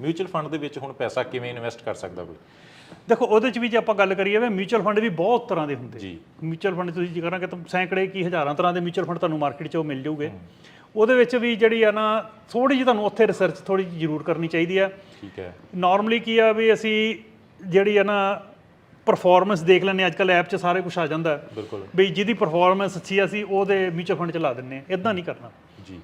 Mutual fund ਦੇ ਵਿੱਚ ਹੁਣ ਪੈਸਾ ਕਿਵੇਂ ਇਨਵੈਸਟ ਕਰ ਸਕਦਾ ਕੋਈ? ਦੇਖੋ ਉਹਦੇ ਚ ਵੀ ਜੇ ਆਪਾਂ ਗੱਲ ਕਰੀਏ ਵੇ ਮਿਊਚੁਅਲ ਫੰਡ ਵੀ ਬਹੁਤ ਤਰ੍ਹਾਂ ਦੇ ਹੁੰਦੇ। ਜੀ। ਮਿਊਚੁਅਲ ਫੰਡ ਤੁਸੀਂ ਜੇ ਕਰਾਂਗੇ ਤਾਂ ਸੈਂਕੜੇ ਕੀ ਹਜ਼ਾਰਾਂ ਤਰ੍ਹਾਂ ਦੇ ਮਿਊਚੁਅਲ ਫੰਡ ਤੁਹਾਨੂੰ ਮਾਰਕੀਟ 'ਚੋਂ ਮਿਲ ਜਾਊਗੇ ਉਹਦੇ ਵਿੱਚ ਵੀ ਜਿਹੜੀ ਆ ਨਾ ਥੋੜੀ ਜਿਹੀ ਤੁਹਾਨੂੰ ਉੱਥੇ ਰਿਸਰਚ ਥੋੜੀ ਜਿਹੀ ਜ਼ਰੂਰ ਕਰਨੀ ਚਾਹੀਦੀ ਆ। ਠੀਕ ਹੈ। ਨਾਰਮਲੀ ਕੀ ਆ ਵੀ ਅਸੀਂ ਜਿਹੜੀ ਆ ਨਾ ਪਰਫਾਰਮੈਂਸ ਦੇਖ ਲੈਂਦੇ ਅੱਜ ਕੱਲ ਐਪ 'ਚ ਸਾਰੇ ਕੁਝ ਆ ਜਾਂਦਾ। ਬਿਲਕੁਲ। ਵੀ ਜਿਹਦੀ ਪਰਫਾਰਮੈਂਸ ਅੱਛੀ ਆ ਅਸੀਂ ਉਹਦੇ ਮਿਊਚੁਅਲ ਫੰਡ 'ਚ ਲਾ ਦਿੰਨੇ ਇਦਾਂ ਨਹੀਂ ਕਰਨਾ।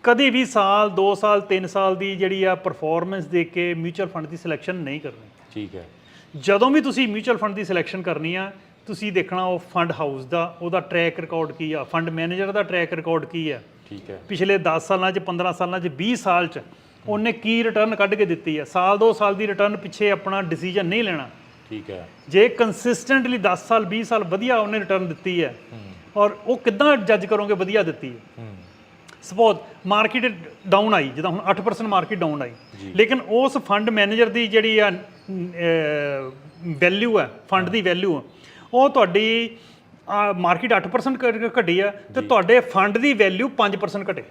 ਕਦੇ ਵੀ ਸਾਲ 2 ਸਾਲ 3 ਸਾਲ ਦੀ ਜਿਹੜੀ ਆ ਪਰਫਾਰਮੈਂਸ ਦੇਖ ਕੇ ਮਿਊਚੁਅਲ ਫੰਡ ਦੀ ਸਿਲੈਕਸ਼ਨ ਨਹੀਂ ਕਰਨੀ। ਠੀਕ ਹੈ। ਜਦੋਂ ਵੀ ਤੁਸੀਂ ਮਿਊਚੁਅਲ ਫੰਡ ਦੀ ਸਿਲੈਕਸ਼ਨ ਕਰਨੀ ਆ ਤੁਸੀਂ ਦੇਖਣਾ ਉਹ ਫੰਡ ਹਾਊਸ ਦਾ ਉਹਦਾ ਟਰੈਕ ਰਿਕਾਰਡ ਕੀ ਆ ਫੰਡ ਮੈਨੇਜਰ ਦਾ ਟਰੈਕ ਰਿਕਾਰਡ ਕੀ ਆ। ਠੀਕ ਹੈ। ਪਿਛਲੇ 10 ਸਾਲਾਂ 'ਚ 15 ਸਾਲਾਂ 'ਚ 20 ਸਾਲ 'ਚ ਉਹਨੇ ਕੀ ਰਿਟਰਨ ਕੱਢ ਕੇ ਦਿੱਤੀ ਆ? ਸਾਲ 2 ਸਾਲ ਦੀ ਰਿਟਰਨ ਪਿੱਛੇ ਆਪਣਾ ਡਿਸੀਜਨ ਨਹੀਂ ਲੈਣਾ। ਠੀਕ ਹੈ। ਜੇ ਕੰਸਿਸਟੈਂਟਲੀ 10 ਸਾਲ 20 ਸਾਲ ਵਧੀਆ ਉਹਨੇ ਰਿਟਰਨ ਦਿੱਤੀ ਹੈ ਔਰ ਉਹ ਕਿੱਦਾਂ ਜੱਜ ਕਰੋਗੇ ਵਧੀਆ ਦਿੱਤੀ ਹੈ? ਹੂੰ। ਸਪੋਜ਼ ਮਾਰਕੀਟ ਡਾਊਨ ਆਈ ਜਿੱਦਾਂ ਹੁਣ 8% ਮਾਰਕੀਟ ਡਾਊਨ ਆਈ। ਲੇਕਿਨ ਉਸ ਫੰਡ ਮੈਨੇਜਰ ਦੀ ਜਿਹੜੀ ਆ ਵੈਲਿਊ ਹੈ ਫੰਡ ਦੀ ਵੈਲਿਊ ਉਹ ਤੁਹਾਡੀ ਮਾਰਕੀਟ 8% ਘ- ਘਟੀ ਆ ਤੇ ਤੁਹਾਡੇ ਫੰਡ ਦੀ ਵੈਲਿਊ 5% ਘਟੇ।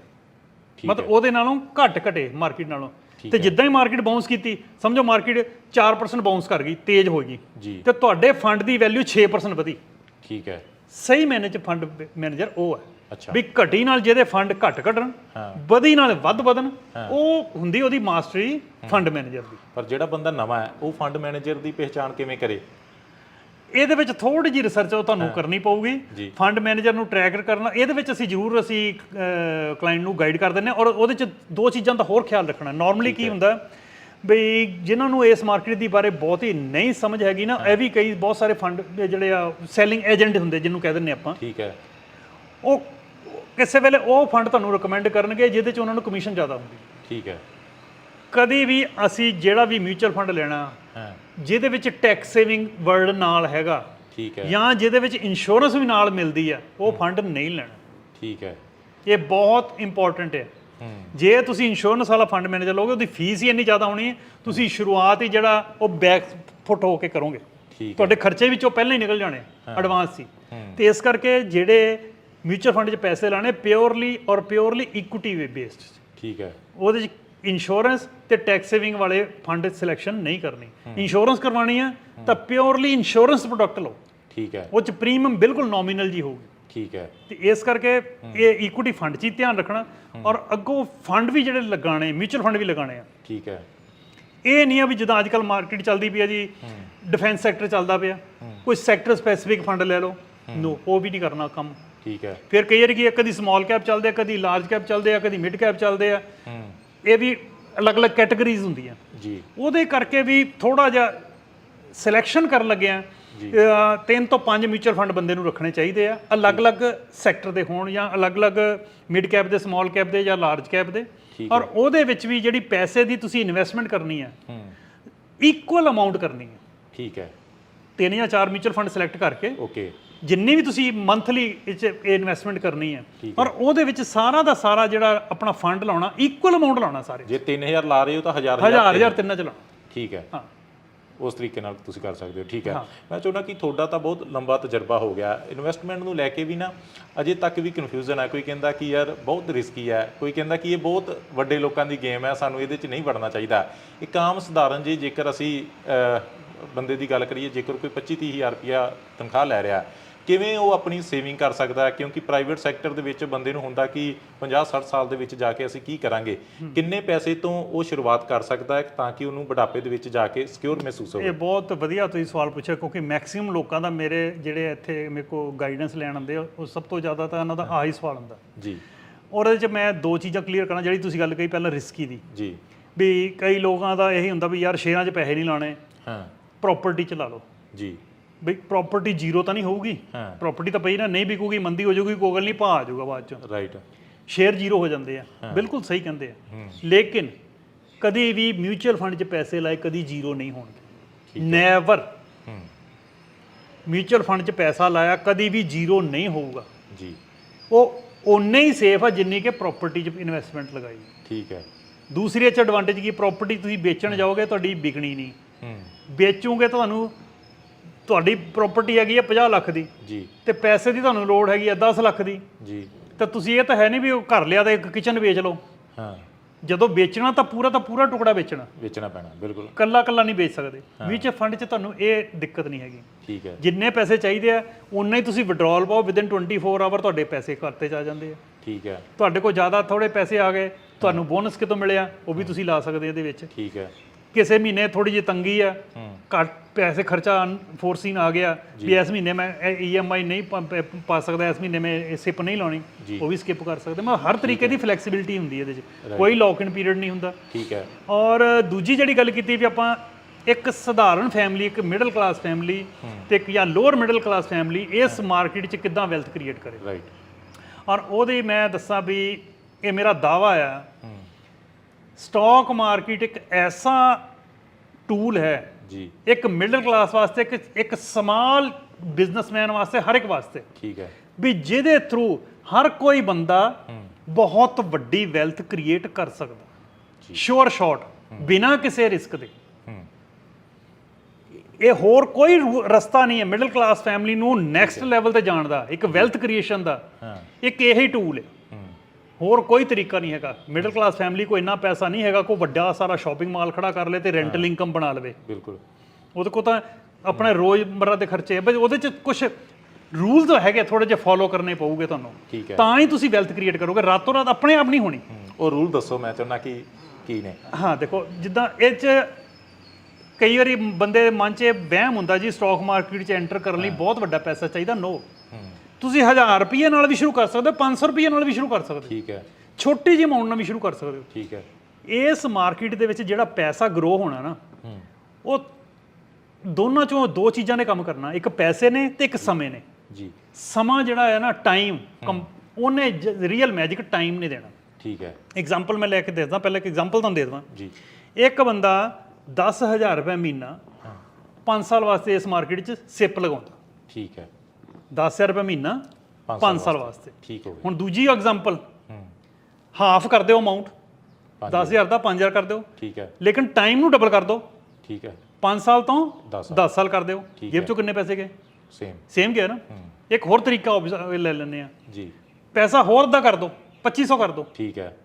ਮਤਲਬ ਉਹਦੇ ਨਾਲੋਂ ਘੱਟ ਘਟੇ ਮਾਰਕੀਟ ਨਾਲੋਂ। ਤੇ ਜਿੱਦਾਂ ਹੀ ਮਾਰਕੀਟ ਬਾਉਂਸ ਕੀਤੀ ਸਮਝੋ ਮਾਰਕੀਟ 4% ਬਾਉਂਸ ਕਰ ਗਈ ਤੇਜ਼ ਹੋ ਗਈ। ਤੇ ਤੁਹਾਡੇ ਫੰਡ ਦੀ ਵੈਲਿਊ 6% ਵਧੀ। ਠੀਕ ਹੈ। ਸਹੀ ਮੈਨੇਜ ਫੰਡ ਮੈਨੇਜਰ ਉਹ ਹੈ ਵੀ ਘਟੀ ਨਾਲ ਜਿਹਦੇ ਫੰਡ ਘੱਟ ਘਟਣ ਹਾਂ। ਵਧੀ ਨਾਲ ਵੱਧ ਵਧਣ ਉਹ ਹੁੰਦੀ ਉਹਦੀ ਮਾਸਟਰੀ ਫੰਡ ਮੈਨੇਜਰ ਦੀ। ਪਰ ਜਿਹੜਾ ਬੰਦਾ ਨਵਾਂ ਹੈ ਉਹ ਫੰਡ ਮੈਨੇਜਰ ਦੀ ਪਹਿਚਾਣ ਕਿਵੇਂ ਕਰੇ? ਇਹਦੇ ਵਿੱਚ ਥੋੜੀ ਜਿਹੀ ਰਿਸਰਚ ਉਹ ਤੁਹਾਨੂੰ ਕਰਨੀ ਪਊਗੀ। ਜੀ। ਫੰਡ ਮੈਨੇਜਰ ਨੂੰ ਟਰੈਕਰ ਕਰਨਾ ਇਹਦੇ ਵਿੱਚ ਅਸੀਂ ਜ਼ਰੂਰ ਅਸੀਂ ਕਲਾਇੰਟ ਨੂੰ ਗਾਈਡ ਕਰ ਹਾਂ ਔਰ ਉਹਦੇ ਚ ਦੋ ਚੀਜ਼ਾਂ ਦਾ ਹੋਰ ਖਿਆਲ ਰੱਖਣਾ। ਨਾਰਮਲੀ ਕੀ ਹੁੰਦਾ ਬਈ ਜਿਨ੍ਹਾਂ ਨੂੰ ਇਸ ਮਾਰਕੀਟ ਦੀ ਬਾਰੇ ਬਹੁਤ ਹੀ ਨਹੀਂ ਸਮਝ ਹੈਗੀ ਨਾ ਇਹ ਵੀ ਕਈ ਬਹੁਤ ਸਾਰੇ ਫੰਡ ਜਿਹੜੇ ਆ ਸੈਲਿੰਗ ਏਜੰਟ ਹੁੰਦੇ ਜਿਹਨੂੰ ਕਹਿ ਦਿੰਦੇ ਆਪਾਂ। ਠੀਕ ਹੈ। ਉਹ ਕਿਸੇ ਵੇਲੇ ਉਹ ਫੰਡ ਤੁਹਾਨੂੰ ਰეკਮੈਂਡ ਕਰਨਗੇ ਜਿਹਦੇ ਚ ਉਹਨਾਂ ਨੂੰ ਕਮਿਸ਼ਨ ਜ਼ਿਆਦਾ ਹੁੰਦੀ ਠੀਕ ਹੈ। ਕਦੀ ਵੀ ਅਸੀਂ ਜਿਹੜਾ ਵੀ ਮਿਊਚੁਅਲ ਫੰਡ ਲੈਣਾ ਹਾਂ। ਜਿਹਦੇ ਵਿੱਚ ਟੈਕਸ ਸੇਵਿੰਗ ਵਰਡ ਨਾਲ ਹੈਗਾ ਠੀਕ ਹੈ। ਜਾਂ ਜਿਹਦੇ ਵਿੱਚ ਇੰਸ਼ੋਰੈਂਸ ਵੀ ਨਾਲ ਮਿਲਦੀ ਆ ਉਹ ਫੰਡ ਨਹੀਂ ਲੈਣਾ। ਠੀਕ ਹੈ। ਇਹ ਬਹੁਤ ਇੰਪੋਰਟੈਂਟ ਹੈ। ਹੂੰ। ਜੇ ਤੁਸੀਂ ਇੰਸ਼ੋਰੈਂਸ ਵਾਲਾ ਫੰਡ ਮੈਨੇਜਰ ਲਓਗੇ ਉਹਦੀ ਫੀਸ ਹੀ ਇੰਨੀ ਜ਼ਿਆਦਾ ਹੋਣੀ ਹੈ ਤੁਸੀਂ ਸ਼ੁਰੂਆਤ ਹੀ ਜਿਹੜਾ ਉਹ ਬੈਕ ਫੁੱਟ ਹੋ ਕੇ ਕਰੋਗੇ। ਤੁਹਾਡੇ ਖਰਚੇ ਵਿੱਚੋਂ ਪਹਿਲਾਂ ਹੀ ਨਿਕਲ ਜਾਣੇ ਐਡਵਾਂਸ ਸੀ ਤੇ ਇਸ ਕਰਕੇ ਜਿਹੜੇ ਮਿਊਚੁਅਲ ਫੰਡ 'ਚ ਪੈਸੇ ਲਾਣੇ ਪਿਓਰਲੀ ਔਰ ਪਿਓਰਲੀ ਇਕੁਇਟੀ ਬੇਸਡ ਠੀਕ ਹੈ। ਉਹਦੇ 'ਚ ਇੰਸ਼ੋਰੈਂਸ ਤੇ ਟੈਕਸ ਸੇਵਿੰਗ ਵਾਲੇ ਫੰਡ ਸਿਲੈਕਸ਼ਨ ਨਹੀਂ ਕਰਨੀ। ਇੰਸ਼ੋਰੈਂਸ ਕਰਵਾਉਣੀ ਆ ਤਾਂ ਪਿਓਰਲੀ ਇੰਸ਼ੋਰੈਂਸ ਪ੍ਰੋਡਕਟ ਲਓ। ਠੀਕ ਹੈ। ਉਹ 'ਚ ਪ੍ਰੀਮੀਅਮ ਬਿਲਕੁਲ ਨੋਮੀਨਲ ਜੀ ਹੋਊਗੀ। ਠੀਕ ਹੈ। ਤੇ ਇਸ ਕਰਕੇ ਇਹ ਇਕੁਇਟੀ ਫੰਡ 'ਚ ਹੀ ਧਿਆਨ ਰੱਖਣਾ ਔਰ ਅੱਗੋਂ ਫੰਡ ਵੀ ਜਿਹੜੇ ਲਗਾਣੇ ਮਿਊਚੁਅਲ ਫੰਡ ਵੀ ਲਗਾਣੇ ਆ। ਠੀਕ ਹੈ। ਇਹ ਨਹੀਂ ਆ ਵੀ ਜਦੋਂ ਅੱਜਕੱਲ ਮਾਰਕੀਟ ਚੱਲਦੀ ਪਈ ਆ ਜੀ ਡਿਫੈਂਸ ਸੈਕਟਰ ਚੱਲਦਾ ਪਿਆ। ਕੋਈ ਸੈਕਟਰ ਸਪੈਸੀਫਿਕ ਫੰਡ ਲੈ ਲਓ। ਨੋ ਉਹ ਵੀ ਨਹੀਂ ਕਰਨਾ ਕੰਮ। ਠੀਕ ਹੈ। ਫਿਰ ਕਈ ਵਾਰ ਕੀ ਆ, ਕਦੀ ਸਮਾਲ ਕੈਪ ਚੱਲਦੇ ਆ ਕਦੀ ਲਾਰਜ ਕੈਪ ਚੱਲਦੇ ਆ ਕਦੀ ਮਿਡ ਕੈਪ ਚੱਲਦੇ ਆ। ਇਹ ਵੀ ਅਲੱਗ-ਅਲੱਗ ਕੈਟਾਗਰੀਜ਼ ਹੁੰਦੀਆਂ। ਜੀ। ਉਹਦੇ ਕਰਕੇ ਵੀ ਥੋੜਾ ਜਿਹਾ ਸਿਲੈਕਸ਼ਨ ਕਰਨ ਲੱਗਿਆ ਅ, ਤਿੰਨ ਤੋਂ ਪੰਜ ਮਿਊਚੁਅਲ ਫੰਡ ਬੰਦੇ ਨੂੰ ਰੱਖਣੇ ਚਾਹੀਦੇ ਆ। ਅਲੱਗ-ਅਲੱਗ ਸੈਕਟਰ ਦੇ ਹੋਣ ਜਾਂ ਅਲੱਗ-ਅਲੱਗ ਮਿਡ ਕੈਪ ਦੇ ਸਮਾਲ ਕੈਪ ਦੇ ਜਾਂ ਲਾਰਜ ਕੈਪ ਦੇ। ਔਰ ਉਹਦੇ ਵਿੱਚ ਵੀ ਜਿਹੜੀ ਪੈਸੇ ਦੀ ਤੁਸੀਂ ਇਨਵੈਸਟਮੈਂਟ ਕਰਨੀ ਹੈ ਹੂੰ। ਇਕੁਅਲ ਅਮਾਉਂਟ ਕਰਨੀ ਹੈ ਠੀਕ ਹੈ। ਤਿੰਨ ਜਾਂ ਚਾਰ ਮਿਊਚੁਅਲ ਫੰਡ ਸਿਲੈਕਟ ਕਰਕੇ ਓਕੇ ਜਿੰਨੀ ਵੀ ਤੁਸੀਂ ਮੰਥਲੀ ਇਹ ਇਨਵੈਸਟਮੈਂਟ ਕਰਨੀ ਹੈ ਔਰ ਉਹਦੇ ਵਿੱਚ ਸਾਰਾ ਦਾ ਸਾਰਾ ਜਿਹੜਾ ਆਪਣਾ ਫੰਡ ਲਾਉਣਾ ਇਕੁਅਲ ਅਮਾਉਂਟ ਲਾਉਣਾ ਸਾਰੇ। ਜੇ 3000 ਲਾ ਰਹੇ ਹੋ ਤਾਂ 1000 ਹਜ਼ਾਰ ਹਜ਼ਾਰ ਤਿੰਨਾਂ ਚ ਲਾਉਣਾ। ਠੀਕ ਹੈ। ਹਾਂ। ਉਸ ਤਰੀਕੇ ਨਾਲ ਤੁਸੀਂ ਕਰ ਸਕਦੇ ਹੋ ਠੀਕ ਹੈ। ਮੈਂ ਚਾਹੁੰਦਾ ਕਿ ਤੁਹਾਡਾ ਤਾਂ ਬਹੁਤ ਲੰਬਾ ਤਜਰਬਾ ਹੋ ਗਿਆ। ਇਨਵੈਸਟਮੈਂਟ ਨੂੰ ਲੈ ਕੇ ਵੀ ਨਾ ਅਜੇ ਤੱਕ ਵੀ ਕਨਫਿਊਜ਼ਨ ਹੈ। ਕੋਈ ਕਹਿੰਦਾ ਕਿ ਯਾਰ ਬਹੁਤ ਰਿਸਕੀ ਹੈ। ਕੋਈ ਕਹਿੰਦਾ ਕਿ ਇਹ ਬਹੁਤ ਵੱਡੇ ਲੋਕਾਂ ਦੀ ਗੇਮ ਹੈ। ਸਾਨੂੰ ਇਹਦੇ 'ਚ ਨਹੀਂ ਵੜਨਾ ਚਾਹੀਦਾ। ਇੱਕ ਆਮ ਸਧਾਰਨ ਜੀ ਜੇਕਰ ਅਸੀਂ ਬੰਦੇ ਦੀ ਗੱਲ ਕਰੀਏ ਜੇਕਰ ਕੋਈ 25 ਹਜ਼ਾਰ ਰੁਪਇਆ ਤਨਖਾਹ ਲੈ ਰਿਹਾ ਕਿਵੇਂ ਉਹ ਆਪਣੀ ਸੇਵਿੰਗ ਕਰ ਸਕਦਾ ਹੈ? ਕਿਉਂਕਿ ਪ੍ਰਾਈਵੇਟ ਸੈਕਟਰ ਦੇ ਵਿੱਚ ਬੰਦੇ ਨੂੰ ਹੁੰਦਾ ਕਿ 50 60 ਸਾਲ ਦੇ ਵਿੱਚ ਜਾ ਕੇ ਅਸੀਂ ਕੀ ਕਰਾਂਗੇ? ਕਿੰਨੇ ਪੈਸੇ ਤੋਂ ਉਹ ਸ਼ੁਰੂਆਤ ਕਰ ਸਕਦਾ ਹੈ ਤਾਂ ਕਿ ਉਹਨੂੰ ਬੁਢਾਪੇ ਦੇ ਵਿੱਚ ਜਾ ਕੇ ਸਿਕਿਉਰ ਮਹਿਸੂਸ ਹੋਵੇ? ਇਹ ਬਹੁਤ ਵਧੀਆ ਤੁਸੀਂ ਸਵਾਲ ਪੁੱਛਿਆ ਕਿਉਂਕਿ ਮੈਕਸਿਮਮ ਲੋਕਾਂ ਦਾ ਮੇਰੇ ਜਿਹੜੇ ਇੱਥੇ ਮੇਰੇ ਕੋ ਗਾਈਡੈਂਸ ਲੈਣ ਆਉਂਦੇ ਆ ਉਹ ਸਭ ਤੋਂ ਜ਼ਿਆਦਾ ਤਾਂ ਇਹਨਾਂ ਦਾ ਆਹੀ ਸਵਾਲ ਹੁੰਦਾ। ਜੀ। ਔਰ ਇਹਦੇ 'ਚ ਮੈਂ ਦੋ ਚੀਜ਼ਾਂ ਕਲੀਅਰ ਕਰਨਾ ਜਿਹੜੀ ਤੁਸੀਂ ਗੱਲ ਕਹੀ ਪਹਿਲਾਂ ਰਿਸਕੀ ਦੀ। ਜੀ। ਵੀ ਕਈ ਲੋਕਾਂ ਦਾ ਇਹੀ ਹੁੰਦਾ ਵੀ ਯਾਰ ਸ਼ੇਅਰਾਂ 'ਚ ਪੈਸੇ ਨਹੀਂ ਲਾਣੇ ਹਾਂ। ਪ੍ਰਾਪਰਟੀ 'ਚ ਲਾ ਲਓ। ਜੀ। ਬਈ ਪ੍ਰਾਪਰਟੀ ਜ਼ੀਰੋ ਤਾਂ ਨਹੀਂ ਹੋਊਗੀ। ਹਾਂ। ਪ੍ਰਾਪਰਟੀ ਤਾਂ ਪਈ ਨਾ ਨਹੀਂ ਵਿਕੂਗੀ ਮੰਦੀ ਹੋ ਜਾਊਗੀ ਕੋਈ ਗੱਲ ਨਹੀਂ ਭਾਅ ਆ ਜਾਊਗਾ ਬਾਅਦ 'ਚ। ਰਾਈਟ ਸ਼ੇਅਰ ਜ਼ੀਰੋ ਹੋ ਜਾਂਦੇ ਆ। ਬਿਲਕੁਲ ਸਹੀ ਕਹਿੰਦੇ ਆ। ਲੇਕਿਨ ਕਦੀ ਵੀ ਮਿਊਚੁਅਲ ਫੰਡ 'ਚ ਪੈਸੇ ਲਾਏ ਕਦੀ ਜ਼ੀਰੋ ਨਹੀਂ ਹੋਣਗੇ। ਨੈਵਰ ਹੂੰ। ਮਿਊਚੁਅਲ ਫੰਡ 'ਚ ਪੈਸਾ ਲਾਇਆ ਕਦੀ ਵੀ ਜ਼ੀਰੋ ਨਹੀਂ ਹੋਊਗਾ। ਜੀ। ਉਹ ਓਨੇ ਹੀ ਸੇਫ ਆ ਜਿੰਨੀ ਕਿ ਪ੍ਰਾਪਰਟੀ 'ਚ ਇਨਵੈਸਟਮੈਂਟ ਲਗਾਈ। ਠੀਕ ਹੈ। ਦੂਸਰੀ ਇਹ 'ਚ ਐਡਵਾਂਟੇਜ ਕੀ? ਪ੍ਰਾਪਰਟੀ ਤੁਸੀਂ ਵੇਚਣ ਜਾਓਗੇ ਤੁਹਾਡੀ ਵਿਕਣੀ ਨਹੀਂ। ਹੂੰ। ਵੇਚੋਗੇ ਤੁਹਾਨੂੰ ਤੁਹਾਡੀ ਪ੍ਰਾਪਰਟੀ ਹੈਗੀ ਆ 50 ਲੱਖ ਦੀ। ਜੀ। ਤੇ ਪੈਸੇ ਦੀ ਤੁਹਾਨੂੰ ਲੋੜ ਹੈਗੀ ਆ 10 ਲੱਖ ਦੀ। ਜੀ। ਤਾਂ ਤੁਸੀਂ ਇਹ ਤਾਂ ਹੈ ਨਹੀਂ ਵੀ ਉਹ ਘਰ ਲਿਆ ਤਾਂ ਇੱਕ ਕਿਚਨ ਵੇਚ ਲਓ। ਹਾਂ। ਜਦੋਂ ਵੇਚਣਾ ਤਾਂ ਪੂਰਾ ਤਾਂ ਪੂਰਾ ਟੁਕੜਾ ਵੇਚਣਾ। ਵੇਚਣਾ ਪੈਣਾ ਬਿਲਕੁਲ। ਕੱਲਾ ਕੱਲਾ ਨਹੀਂ ਵੇਚ ਸਕਦੇ। ਵਿੱਚ ਫੰਡ 'ਚ ਤੁਹਾਨੂੰ ਇਹ ਦਿੱਕਤ ਨਹੀਂ ਹੈਗੀ। ਠੀਕ ਹੈ। ਜਿੰਨੇ ਪੈਸੇ ਚਾਹੀਦੇ ਆ ਉਨਾ ਹੀ ਤੁਸੀਂ ਵਿਡਰਾਅਲ ਪਾਓ। ਵਿਦਿਨ 24 ਆਵਰ ਤੁਹਾਡੇ ਪੈਸੇ ਖਾਤੇ 'ਚ ਆ ਜਾਂਦੇ ਆ। ਠੀਕ ਹੈ। ਤੁਹਾਡੇ ਕੋਲ ਜ਼ਿਆਦਾ ਥੋੜੇ ਪੈਸੇ ਆ ਗਏ ਤੁਹਾਨੂੰ ਬੋਨਸ ਕਿਤੋਂ ਮਿਲਿਆ ਉਹ ਵੀ ਤੁਸੀਂ ਲਾ ਸਕਦੇ ਇਹਦੇ ਵਿੱਚ। ਠੀਕ ਹੈ। ਕਿਸੇ ਮਹੀਨੇ ਥੋੜੀ ਜਿਹੀ ਤੰਗੀ ਆ ਹੂੰ। ਘੱਟ ਪੈਸੇ ਖਰਚਾ ਫੋਰਸੀਨ ਆ ਗਿਆ ਵੀ ਇਸ ਮਹੀਨੇ ਮੈਂ ਈਐਮਆਈ ਨਹੀਂ ਪਾ- ਸਕਦਾ ਇਸ ਮਹੀਨੇ ਮੈਂ ਸਿਪ ਨਹੀਂ ਲਾਉਣੀ। ਉਹ ਵੀ ਸਕਿਪ ਕਰ ਸਕਦੇ। ਮੈਂ ਹਰ ਤਰੀਕੇ ਦੀ ਫਲੈਕਸੀਬਿਲਿਟੀ ਹੁੰਦੀ ਹੈ ਇਹਦੇ 'ਚ। ਕੋਈ ਲੌਕ ਇਨ ਪੀਰੀਅਡ ਨਹੀਂ ਹੁੰਦਾ। ਠੀਕ ਹੈ। ਔਰ ਦੂਜੀ ਜਿਹੜੀ ਗੱਲ ਕੀਤੀ ਵੀ ਆਪਾਂ ਇੱਕ ਸਧਾਰਨ ਫੈਮਿਲੀ ਇੱਕ ਮਿਡਲ ਕਲਾਸ ਫੈਮਿਲੀ ਤੇ ਇੱਕ ਜਾਂ ਲੋਅਰ ਮਿਡਲ ਕਲਾਸ ਫੈਮਿਲੀ ਇਸ ਮਾਰਕੀਟ 'ਚ ਕਿੱਦਾਂ ਵੈਲਥ ਕ੍ਰੀਏਟ ਕਰੇ। ਰਾਈਟ ਔਰ ਉਹਦੇ ਮੈਂ ਦੱਸਾਂ ਵੀ ਇਹ ਮੇਰਾ ਦਾਵਾ ਆ। ਸਟਾਕ ਮਾਰਕੀਟ ਇੱਕ ਐਸਾ ਟੂਲ ਹੈ ਜੀ। ਇੱਕ ਮਿਡਲ ਕਲਾਸ ਵਾਸਤੇ ਇੱਕ ਇੱਕ ਸਮਾਲ ਬਿਜ਼ਨਸਮੈਨ ਵਾਸਤੇ ਹਰ ਇੱਕ ਵਾਸਤੇ। ਠੀਕ ਹੈ। ਵੀ ਜਿਹਦੇ ਥਰੂ ਹਰ ਕੋਈ ਬੰਦਾ ਬਹੁਤ ਵੱਡੀ ਵੈਲਥ ਕ੍ਰੀਏਟ ਕਰ ਸਕਦਾ। ਸ਼ੋਰ ਸ਼ਾਟ ਬਿਨਾਂ ਕਿਸੇ ਰਿਸਕ ਦੇ। ਇਹ ਹੋਰ ਕੋਈ ਰਸਤਾ ਨਹੀਂ ਹੈ। ਮਿਡਲ ਕਲਾਸ ਫੈਮਿਲੀ ਨੂੰ ਨੈਕਸਟ ਲੈਵਲ ਤੇ ਜਾਣ ਦਾ ਇੱਕ ਵੈਲਥ ਕ੍ਰੀਏਸ਼ਨ ਦਾ। ਇੱਕ ਇਹੀ ਟੂਲ ਹੂੰ। ਹੋਰ ਕੋਈ ਤਰੀਕਾ ਨਹੀਂ ਹੈਗਾ। ਮਿਡਲ ਕਲਾਸ ਫੈਮਿਲੀ ਕੋ ਇੰਨਾ ਪੈਸਾ ਨਹੀਂ ਹੈਗਾ ਕੋ ਵੱਡਾ ਸਾਰਾ ਸ਼ਾਪਿੰਗ ਮਾਲ ਖੜਾ ਕਰ ਲੇ ਤੇ ਰੈਂਟਲ ਇਨਕਮ ਬਣਾ ਲਵੇ। ਬਿਲਕੁਲ। ਉਹਦੇ ਕੋ ਤਾਂ ਆਪਣੇ ਰੋਜ਼ਮਰਰਾ ਦੇ ਖਰਚੇ ਬਸ ਉਹਦੇ ਚ ਕੁਝ ਰੂਲ ਤਾਂ ਹੈਗੇ ਥੋੜੇ ਜਿਹਾ ਫੋਲੋ ਕਰਨੇ ਪਊਗੇ ਤੁਹਾਨੂੰ। ਠੀਕ ਹੈ। ਤਾਂ ਹੀ ਤੁਸੀਂ ਵੈਲਥ ਕ੍ਰੀਏਟ ਕਰੋਗੇ। ਰਾਤੋਂ ਰਾਤ ਆਪਣੇ ਆਪ ਨਹੀਂ ਹੋਣੀ। ਉਹ ਰੂਲ ਦੱਸੋ ਮੈਂ ਚਾਹੁੰਦਾ ਕਿ ਕੀ ਨੇ? ਹਾਂ ਦੇਖੋ ਜਿੱਦਾਂ ਇਹ ਚ ਕਈ ਵਾਰੀ ਬੰਦੇ ਦੇ ਮਨ 'ਚ ਵਹਿਮ ਹੁੰਦਾ ਜੀ ਸਟਾਕ ਮਾਰਕੀਟ 'ਚ ਐਂਟਰ ਕਰਨ ਲਈ ਬਹੁਤ ਵੱਡਾ ਪੈਸਾ ਚਾਹੀਦਾ ਨੋ ਤੁਸੀਂ 1000 ਰੁਪਏ ਨਾਲ ਵੀ ਸ਼ੁਰੂ ਕਰ ਸਕਦੇ ਹੋ 500 ਰੁਪਏ ਨਾਲ ਵੀ ਸ਼ੁਰੂ ਕਰ ਸਕਦੇ ਹੋ। ਠੀਕ ਹੈ। ਛੋਟੀ ਜਿਹੀ ਅਮਾਉਂਟ ਨਾਲ ਵੀ ਸ਼ੁਰੂ ਕਰ ਸਕਦੇ ਹੋ। ਠੀਕ ਹੈ। ਇਸ ਮਾਰਕੀਟ ਦੇ ਵਿੱਚ ਜਿਹੜਾ ਪੈਸਾ ਗਰੋ ਹੋਣਾ ਨਾ ਉਹ ਦੋਨਾਂ ਚੋਂ ਦੋ ਚੀਜ਼ਾਂ ਨੇ ਕੰਮ ਕਰਨਾ ਇੱਕ ਪੈਸੇ ਨੇ ਤੇ ਇੱਕ ਸਮੇਂ ਨੇ। ਜੀ। ਸਮਾਂ ਜਿਹੜਾ ਹੈ ਨਾ ਟਾਈਮ ਉਹਨੇ ਰੀਅਲ ਮੈਜਿਕ ਟਾਈਮ ਨੇ ਦੇਣਾ। ਠੀਕ ਹੈ। ਐਗਜ਼ਾਮਪਲ ਮੈਂ ਲੈ ਕੇ ਦੱਸਦਾ ਪਹਿਲਾਂ ਇੱਕ ਐਗਜ਼ਾਮਪਲ ਤੁਹਾਨੂੰ ਦੇ ਦਵਾਂ। ਜੀ। ਇੱਕ ਬੰਦਾ 10000 ਰੁਪਏ ਮਹੀਨਾ ਹਾਂ। 5 ਸਾਲ ਵਾਸਤੇ ਇਸ ਮਾਰਕੀਟ 'ਚ ਸਿਪ ਲਗਾਉਂਦਾ। ਠੀਕ ਹੈ। 10000 ਰੁਪਏ ਮਹੀਨਾ ਪੰਜ 5 ਸਾਲ ਵਾਸਤੇ। ਠੀਕ ਹੋ ਗਿਆ। ਹੁਣ ਦੂਜੀ ਐਗਜ਼ਾਮਪਲ ਹਾਫ ਕਰ ਦਿਓ ਅਮਾਉਂਟ ਪੰਜ 10000 ਦਾ 5000 ਕਰ ਦਿਓ। ਠੀਕ ਹੈ। ਲੇਕਿਨ ਟਾਈਮ ਨੂੰ ਡਬਲ ਕਰ ਦਿਓ। ਠੀਕ ਹੈ। 5 ਸਾਲ ਤੋਂ 10 10 ਸਾਲ ਕਰ ਦਿਓ। ਜੇਬ ਚੋਂ ਕਿੰਨੇ ਪੈਸੇ ਗਏ? ਸੇਮ ਸੇਮ ਗਿਆ ਨਾ? ਇੱਕ ਹੋਰ ਤਰੀਕਾ ਲੈ ਲੈਂਦੇ ਆ ਜੀ। ਪੈਸਾ ਹੋਰ ਦਾ ਕਰ ਦਿਓ 2500 ਕਰ ਦਿਓ। ਠੀਕ ਹੈ।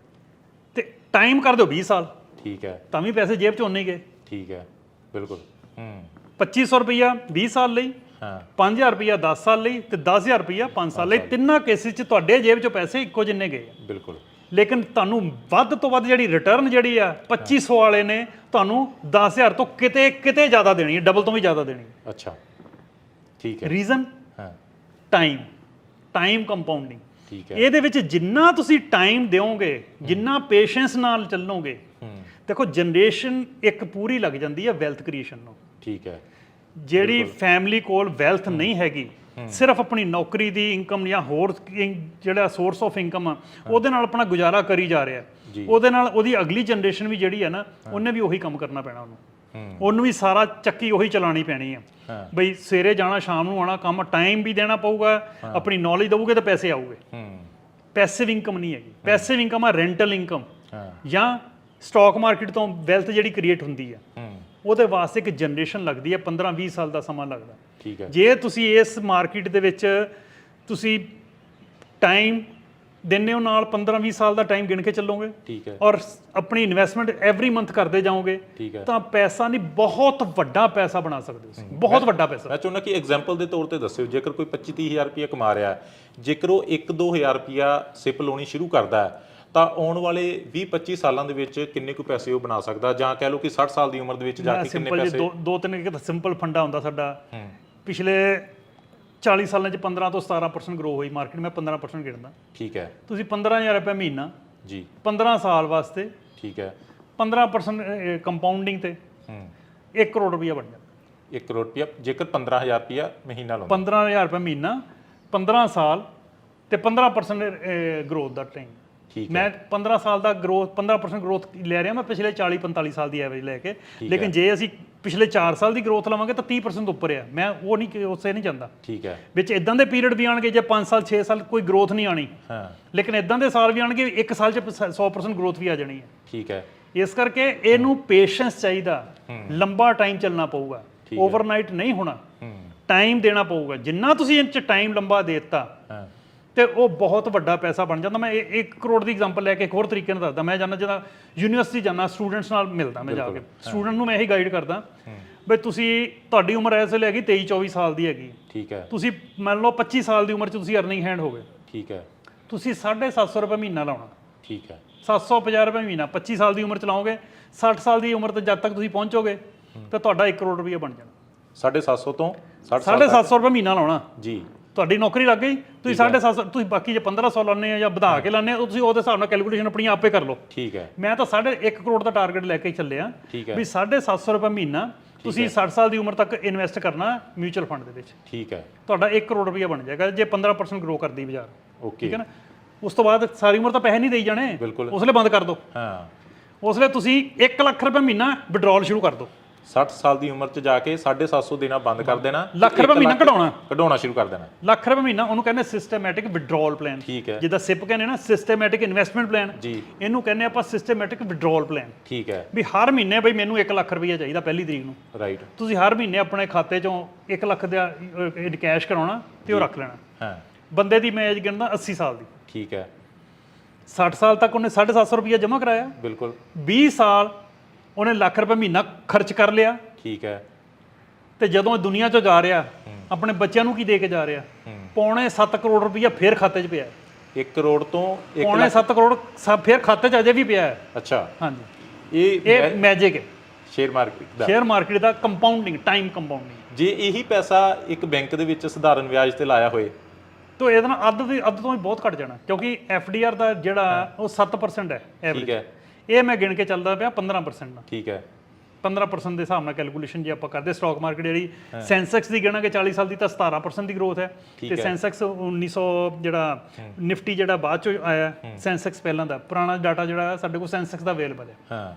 ਤੇ ਟਾਈਮ ਕਰ ਦਿਓ 20 ਸਾਲ। ਠੀਕ ਹੈ। ਤਾਂ ਵੀ ਪੈਸੇ ਜੇਬ ਚੋਂ ਨਹੀਂ ਗਏ। ਠੀਕ ਹੈ। ਬਿਲਕੁਲ। ਹੂੰ। 2500 ਰੁਪਈਆ 20 ਸਾਲ ਲਈ। ਹਾਂ 5000 ਰੁਪਈਆ 10 ਸਾਲ ਲਈ ਤੇ 10000 ਰੁਪਈਆ 5 ਸਾਲ ਲਈ। ਤਿੰਨਾਂ ਕੇਸਿਸ 'ਚ ਤੁਹਾਡੇ ਜੇਬ 'ਚੋਂ ਪੈਸੇ ਇੱਕੋ ਜਿੰਨੇ ਗਏ ਆ। ਬਿਲਕੁਲ। ਲੇਕਿਨ ਤੁਹਾਨੂੰ ਵੱਧ ਤੋਂ ਵੱਧ ਜਿਹੜੀ ਰਿਟਰਨ ਜਿਹੜੀ ਆ 2500 ਵਾਲੇ ਨੇ ਤੁਹਾਨੂੰ 10000 ਤੋਂ ਕਿਤੇ ਕਿਤੇ ਜ਼ਿਆਦਾ ਦੇਣੀ ਹੈ ਡਬਲ ਤੋਂ ਵੀ ਜ਼ਿਆਦਾ ਦੇਣੀ ਹੈ ਅੱਛਾ। ਠੀਕ ਹੈ। ਰੀਜ਼ਨ ਹਾਂ। ਟਾਈਮ ਟਾਈਮ ਕੰਪਾਊਂਡਿੰਗ ਠੀਕ ਹੈ। ਇਹਦੇ ਵਿੱਚ ਜਿੰਨਾ ਤੁਸੀਂ ਟਾਈਮ ਦਿਓਗੇ ਜਿੰਨਾ ਪੇਸ਼ੈਂਸ ਨਾਲ ਚੱਲੋਗੇ ਦੇਖੋ ਜਨਰੇਸ਼ਨ ਇੱਕ ਪੂਰੀ ਲੱਗ ਜਾਂਦੀ ਹੈ ਵੈਲਥ ਕ੍ਰੀਏਸ਼ਨ ਨੂੰ। ਠੀਕ ਹੈ। ਜਿਹੜੀ ਫੈਮਿਲੀ ਕੋਲ ਵੈਲਥ ਨਹੀਂ ਹੈਗੀ ਸਿਰਫ ਆਪਣੀ ਨੌਕਰੀ ਦੀ ਇਨਕਮ ਜਾਂ ਹੋਰ ਜਿਹੜਾ ਸੋਰਸ ਆਫ ਇਨਕਮ ਆ ਉਹਦੇ ਨਾਲ ਆਪਣਾ ਗੁਜ਼ਾਰਾ ਕਰੀ ਜਾ ਰਿਹਾ। ਉਹਦੇ ਨਾਲ ਉਹਦੀ ਅਗਲੀ ਜਨਰੇਸ਼ਨ ਵੀ ਜਿਹੜੀ ਹੈ ਨਾ ਉਹਨੇ ਵੀ ਉਹੀ ਕੰਮ ਕਰਨਾ ਪੈਣਾ ਉਹਨੂੰ। ਉਹਨੂੰ ਵੀ ਸਾਰਾ ਚੱਕੀ ਉਹੀ ਚਲਾਣੀ ਪੈਣੀ ਆ। ਬਈ ਸਵੇਰੇ ਜਾਣਾ ਸ਼ਾਮ ਨੂੰ ਆਉਣਾ ਕੰਮ ਟਾਈਮ ਵੀ ਦੇਣਾ ਪਊਗਾ ਆਪਣੀ ਨੌਲੇਜ ਦਵੋਗੇ ਤਾਂ ਪੈਸੇ ਆਉਗੇ ਪੈਸਿਵ ਇਨਕਮ ਨਹੀਂ ਹੈਗੀ। ਪੈਸਿਵ ਇਨਕਮ ਆ ਰੈਂਟਲ ਇਨਕਮ ਜਾਂ ਸਟਾਕ ਮਾਰਕੀਟ ਤੋਂ ਵੈਲਥ ਜਿਹੜੀ ਕ੍ਰੀਏਟ ਹੁੰਦੀ ਆ। ਹੂੰ। ਉਹਦੇ ਵਾਸਤੇ ਇੱਕ ਜਨਰੇਸ਼ਨ ਲੱਗਦੀ ਹੈ 15 20 ਸਾਲ ਦਾ ਸਮਾਂ ਲੱਗਦਾ। ਠੀਕ ਹੈ। ਜੇ ਤੁਸੀਂ ਇਸ ਮਾਰਕੀਟ ਦੇ ਵਿੱਚ ਤੁਸੀਂ ਟਾਈਮ ਦਿੰਦੇ ਹੋ ਨਾਲ 15 20 ਸਾਲ ਦਾ ਟਾਈਮ ਗਿਣ ਕੇ ਚੱਲੋਗੇ ਠੀਕ ਹੈ। ਔਰ ਆਪਣੀ ਇਨਵੈਸਟਮੈਂਟ ਐਵਰੀ ਮੰਥ ਕਰਦੇ ਜਾਓਗੇ ਤਾਂ ਪੈਸਾ ਨਹੀਂ ਬਹੁਤ ਵੱਡਾ ਪੈਸਾ ਬਣਾ ਸਕਦੇ ਹੋ ਬਹੁਤ ਵੱਡਾ ਪੈਸਾ। ਮੈਂ ਚਾਹੁੰਦਾ ਕਿ ਐਗਜ਼ਾਮਪਲ ਦੇ ਤੌਰ ਤੇ ਦੱਸਿਓ ਜੇਕਰ ਕੋਈ 25 30000 ਰੁਪਏ ਕਮਾ ਰਿਹਾ ਹੈ ਜੇਕਰ ਉਹ 1-2000 ਰੁਪਿਆ ਸਿਪ ਲਾਉਣੀ ਸ਼ੁਰੂ ਕਰਦਾ ਹੈ ਤਾਂ ਆਉਣ ਵਾਲੇ 20-25 ਸਾਲਾਂ ਦੇ ਵਿੱਚ ਕਿੰਨੇ ਕੁ ਪੈਸੇ ਉਹ ਬਣਾ ਸਕਦਾ? ਜਾਂ ਕਹਿ ਲਓ ਕਿ 60 ਸਾਲ ਦੀ ਉਮਰ ਦੇ ਵਿੱਚ ਜਾ ਕੇ ਕਿੰਨੇ ਪੈਸੇ? ਦੋ ਦੋ ਤਿੰਨ ਇੱਕ ਸਿੰਪਲ ਫੰਡਾ ਹੁੰਦਾ ਸਾਡਾ। ਪਿਛਲੇ 40 ਸਾਲਾਂ ਚ 15 ਤੋਂ 17% ਗਰੋ ਹੋਈ ਮਾਰਕੀਟ ਮੈਂ 15% ਗਿਣਦਾ। ਠੀਕ ਹੈ। ਤੁਸੀਂ 15000 ਰੁਪਏ ਮਹੀਨਾ ਜੀ। 15 ਸਾਲ ਵਾਸਤੇ ਠੀਕ ਹੈ। 15% ਕੰਪਾਊਂਡਿੰਗ ਤੇ ਹੂੰ। 1 ਕਰੋੜ ਰੁਪਇਆ ਬਣ ਜਾਂਦਾ 1 ਕਰੋੜ ਰੁਪਿਆ ਜੇਕਰ 15000 ਰੁਪਿਆ ਮਹੀਨਾ ਲਾਉਂਦਾ। 15000 ਰੁਪਏ ਮਹੀਨਾ 15 ਸਾਲ ਤੇ 15% ਗਰੋਥ ਦਾ ਹੈ ਮੈਂ 15 ਸਾਲ ਦਾ ਗਰੋਥ 15% ਗਰੋਥ ਲੈ ਰਿਹਾ ਮੈਂ ਪਿਛਲੇ 40 45 ਸਾਲ ਦੀ ਐਵਰੇਜ ਲੈ ਕੇ। ਲੇਕਿਨ ਜੇ ਅਸੀਂ ਪਿਛਲੇ 4 ਸਾਲ ਦੀ ਗਰੋਥ ਲਵਾਂਗੇ ਤਾਂ 30% ਤੋਂ ਉੱਪਰ ਆ ਮੈਂ ਉਹ ਨਹੀਂ ਕਿ ਉਸੇ ਨਹੀਂ ਜਾਂਦਾ। ਠੀਕ ਹੈ। ਵਿੱਚ ਇਦਾਂ ਦੇ ਪੀਰੀਅਡ ਵੀ ਆਣਗੇ ਜੇ 5 ਸਾਲ 6 ਸਾਲ ਕੋਈ ਗਰੋਥ ਨਹੀਂ ਆਣੀ ਹਾਂ। ਲੇਕਿਨ ਇਦਾਂ ਦੇ ਸਾਲ ਵੀ ਆਣਗੇ ਇੱਕ ਸਾਲ ਚ 100% ਗਰੋਥ ਵੀ ਆ ਜਾਣੀ ਹੈ। ਠੀਕ ਹੈ। ਇਸ ਕਰਕੇ ਇਹਨੂੰ ਪੇਸ਼ੈਂਸ ਚਾਹੀਦਾ। ਲੰਬਾ ਟਾਈਮ ਚੱਲਣਾ ਪਊਗਾ। ਓਵਰਨਾਈਟ ਨਹੀਂ ਹੋਣਾ। ਟਾਈਮ ਦੇਣਾ ਪਊਗਾ। ਜਿੰਨਾ ਤੁਸੀਂ ਇਹ ਚ ਟਾਈਮ ਲੰਬਾ ਦੇ ਦਿੱਤਾ ਤੇ ਉਹ ਬਹੁਤ ਵੱਡਾ ਪੈਸਾ ਬਣ ਜਾਂਦਾ। ਮੈਂ 1 ਕਰੋੜ ਦੀ ਐਗਜ਼ਾਮਪਲ ਲੈ ਕੇ ਇੱਕ ਹੋਰ ਤਰੀਕੇ ਨਾਲ ਦੱਸਦਾ। ਮੈਂ ਜਾਣਾ ਜਦੋਂ ਯੂਨੀਵਰਸਿਟੀ ਜਾਣਾ ਸਟੂਡੈਂਟਸ ਨਾਲ ਮਿਲਦਾ ਮੈਂ ਜਾ ਕੇ। ਸਟੂਡੈਂਟ ਨੂੰ ਮੈਂ ਇਹੀ ਗਾਈਡ ਕਰਦਾ ਬਈ ਤੁਸੀਂ ਤੁਹਾਡੀ ਉਮਰ ਇਸ ਵੇਲੇ ਹੈਗੀ 23 24 ਸਾਲ ਦੀ ਹੈਗੀ। ਠੀਕ ਹੈ। ਤੁਸੀਂ ਮੰਨ ਲਓ 25 ਸਾਲ ਦੀ ਉਮਰ 'ਚ ਤੁਸੀਂ ਅਰਨਿੰਗ ਹੈਂਡ ਹੋ ਗਏ ਠੀਕ ਹੈ। ਤੁਸੀਂ 750 ਰੁਪਏ ਮਹੀਨਾ ਲਾਉਣਾ। ਠੀਕ ਹੈ। 750 ਰੁਪਏ ਮਹੀਨਾ 25 ਸਾਲ ਦੀ ਉਮਰ ਚ ਲਾਓਗੇ 60 ਸਾਲ ਦੀ ਉਮਰ ਤੇ ਜਦ ਤੱਕ ਤੁਸੀਂ ਪਹੁੰਚੋਗੇ ਤਾਂ ਤੁਹਾਡਾ 1 ਕਰੋੜ ਰੁਪਏ ਬਣ ਜਾਣਾ। 750 ਤੋਂ 60 750 ਰੁਪਏ ਮਹੀਨਾ ਲਾਉਣਾ। ਜੀ। ਤੁਹਾਡੀ ਨੌਕਰੀ ਲੱਗ ਗਈ ਤੁਸੀਂ 750 ਤੁਸੀਂ ਬਾਕੀ ਜੇ 1500 ਲਾਉਂਦੇ ਆ ਜਾਂ ਵਧਾ ਕੇ ਲਾਉਂਦੇ ਆ ਤੁਸੀਂ ਉਹਦੇ ਹਿਸਾਬ ਨਾਲ ਕੈਲਕੂਲੇਸ਼ਨ ਆਪਣੀ ਆਪੇ ਕਰ ਲਓ। ਠੀਕ ਹੈ। ਮੈਂ ਤਾਂ 1.5 ਕਰੋੜ ਦਾ ਟਾਰਗੇਟ ਲੈ ਕੇ ਹੀ ਚੱਲਿਆ। ਵੀ 750 ਰੁਪਏ ਮਹੀਨਾ ਤੁਸੀਂ 60 ਸਾਲ ਦੀ ਉਮਰ ਤੱਕ ਇਨਵੈਸਟ ਕਰਨਾ ਮਿਊਚੁਅਲ ਫੰਡ ਦੇ ਵਿੱਚ। ਠੀਕ ਹੈ। ਤੁਹਾਡਾ 1 ਕਰੋੜ ਰੁਪਏ ਬਣ ਜਾਏਗਾ ਜੇ 15% ਗਰੋ ਕਰਦੀ ਬਾਜ਼ਾਰ। ਓਕੇ। ਠੀਕ ਹੈ ਨਾ? ਉਸ ਤੋਂ ਬਾਅਦ ਸਾਰੀ ਉਮਰ ਤਾਂ ਪੈਸੇ ਨਹੀਂ ਦੇਈ ਜਾਣੇ। ਉਸ ਲਈ ਬੰਦ ਕਰ ਦਿਓ ਹਾਂ। ਉਸ ਲਈ ਤੁਸੀਂ 1 ਲੱਖ ਰੁਪਏ ਮਹੀਨਾ ਵਿਡਰਾਲ ਸ਼ੁਰੂ ਕਰ ਦਿਓ 60 ਸਾਲ ਦੀ ਉਮਰ 'ਚ ਜਾ ਕੇ 750 ਦੇਣਾ ਬੰਦ ਕਰ ਦੇਣਾ ਲੱਖ ਰੁਪਏ ਮਹੀਨਾ ਕਢਾਉਣਾ। ਕਢਾਉਣਾ ਸ਼ੁਰੂ ਕਰ ਦੇਣਾ। ਲੱਖ ਰੁਪਏ ਮਹੀਨਾ ਉਹਨੂੰ ਕਹਿੰਦੇ ਸਿਸਟਮੈਟਿਕ ਵਿਡਰਾਲ ਪਲਾਨ ਠੀਕ ਹੈ। ਜਿੱਦਾਂ ਸਿਪ ਕਹਿੰਦੇ ਨਾ ਸਿਸਟਮੈਟਿਕ ਇਨਵੈਸਟਮੈਂਟ ਪਲਾਨ ਜੀ। ਇਹਨੂੰ ਕਹਿੰਦੇ ਆਪਾਂ ਸਿਸਟਮੈਟਿਕ ਵਿਡਰਾਲ ਪਲਾਨ ਠੀਕ ਹੈ। ਵੀ ਹਰ ਮਹੀਨੇ ਬਈ ਮੈਨੂੰ 1 ਲੱਖ ਰੁਪਈਆ ਚਾਹੀਦਾ ਪਹਿਲੀ ਤਰੀਕ ਨੂੰ। ਰਾਈਟ ਤੁਸੀਂ ਹਰ ਮਹੀਨੇ ਆਪਣੇ ਖਾਤੇ ਚੋਂ 1 ਲੱਖ ਦਾ ਕੈਸ਼ ਕਰਾਉਣਾ ਤੇ ਉਹ ਰੱਖ ਲੈਣਾ। ਹਾਂ। ਬੰਦੇ ਦੀ ਮੈਂ ਏਜ ਗਿਣਦਾ 80 ਸਾਲ ਦੀ। ਠੀਕ ਹੈ। 60 ਸਾਲ ਤੱਕ ਉਹਨੇ 750 ਰੁਪਈਆ ਜਮ੍ਹਾਂ ਕਰਾਇਆ। ਬਿਲਕੁਲ। 20 ਸਾਲ ਉਹਨੇ ਲੱਖ ਰੁਪਏ ਮਹੀਨਾ ਖਰਚ ਕਰ ਲਿਆ। ਠੀਕ ਹੈ। ਤੇ ਜਦੋਂ ਇਹ ਦੁਨੀਆ 'ਚੋਂ ਜਾ ਰਿਹਾ ਆਪਣੇ ਬੱਚਿਆਂ ਨੂੰ ਕੀ ਦੇ ਕੇ ਜਾ ਰਿਹਾ? ਪੌਣੇ 7 ਕਰੋੜ ਰੁਪਈਆ ਫੇਰ ਖਾਤੇ 'ਚ ਪਿਆ। ਹੈ। 1 ਕਰੋੜ ਤੋਂ 1 ਪੌਣੇ 7 ਕਰੋੜ ਫੇਰ ਖਾਤੇ 'ਚ ਅਜੇ ਵੀ ਪਿਆ ਹੈ। ਅੱਛਾ। ਹਾਂਜੀ। ਇਹ ਇਹ ਮੈਜਿਕ ਹੈ। ਸ਼ੇਅਰ ਮਾਰਕੀਟ ਦਾ। ਸ਼ੇਅਰ ਮਾਰਕੀਟ ਦਾ ਕੰਪਾਊਂਡਿੰਗ ਟਾਈਮ ਕੰਪਾਊਂਡਿੰਗ ਜੇ ਇਹੀ ਪੈਸਾ ਇੱਕ ਬੈਂਕ ਦੇ ਵਿੱਚ ਸਧਾਰਨ ਵਿਆਜ ਤੇ ਲਾਇਆ ਹੋਏ। ਤੋ ਇਹਦੇ ਅੱਧ ਅੱਧ ਤੋਂ ਵੀ ਬਹੁਤ ਘਟ ਜਾਣਾ ਕਿਉਂਕਿ ਐਫਡੀਆਰ ਦਾ ਜਿਹੜਾ ਉਹ 7% ਹੈ ਠੀਕ ਐਵਰੇਜ ਹੈ ਇਹ ਮੈਂ ਗਿਣ ਕੇ ਚੱਲਦਾ ਪਿਆ 15% ਨਾਲ। ਠੀਕ ਹੈ। 15% ਦੇ ਹਿਸਾਬ ਨਾਲ ਕੈਲਕੂਲੇਸ਼ਨ ਜੇ ਆਪਾਂ ਕਰਦੇ ਸਟਾਕ ਮਾਰਕੀਟ ਜਿਹੜੀ ਸੈਂਸੈਕਸ ਦੀ ਗਿਣਾਂਗੇ 40 ਸਾਲ ਦੀ ਤਾਂ 17% ਦੀ ਗਰੋਥ ਹੈ। ਤੇ ਸੈਂਸੈਕਸ 1900 ਜਿਹੜਾ ਨਿਫਟੀ ਜਿਹੜਾ ਬਾਅਦ ਚੋਂ ਆਇਆ ਸੈਂਸੈਕਸ ਪਹਿਲਾਂ ਦਾ। ਪੁਰਾਣਾ ਡਾਟਾ ਜਿਹੜਾ ਸਾਡੇ ਕੋਲ ਸੈਂਸੈਕਸ ਦਾ ਅਵੇਲੇਬਲ ਹੈ। ਹਾਂ।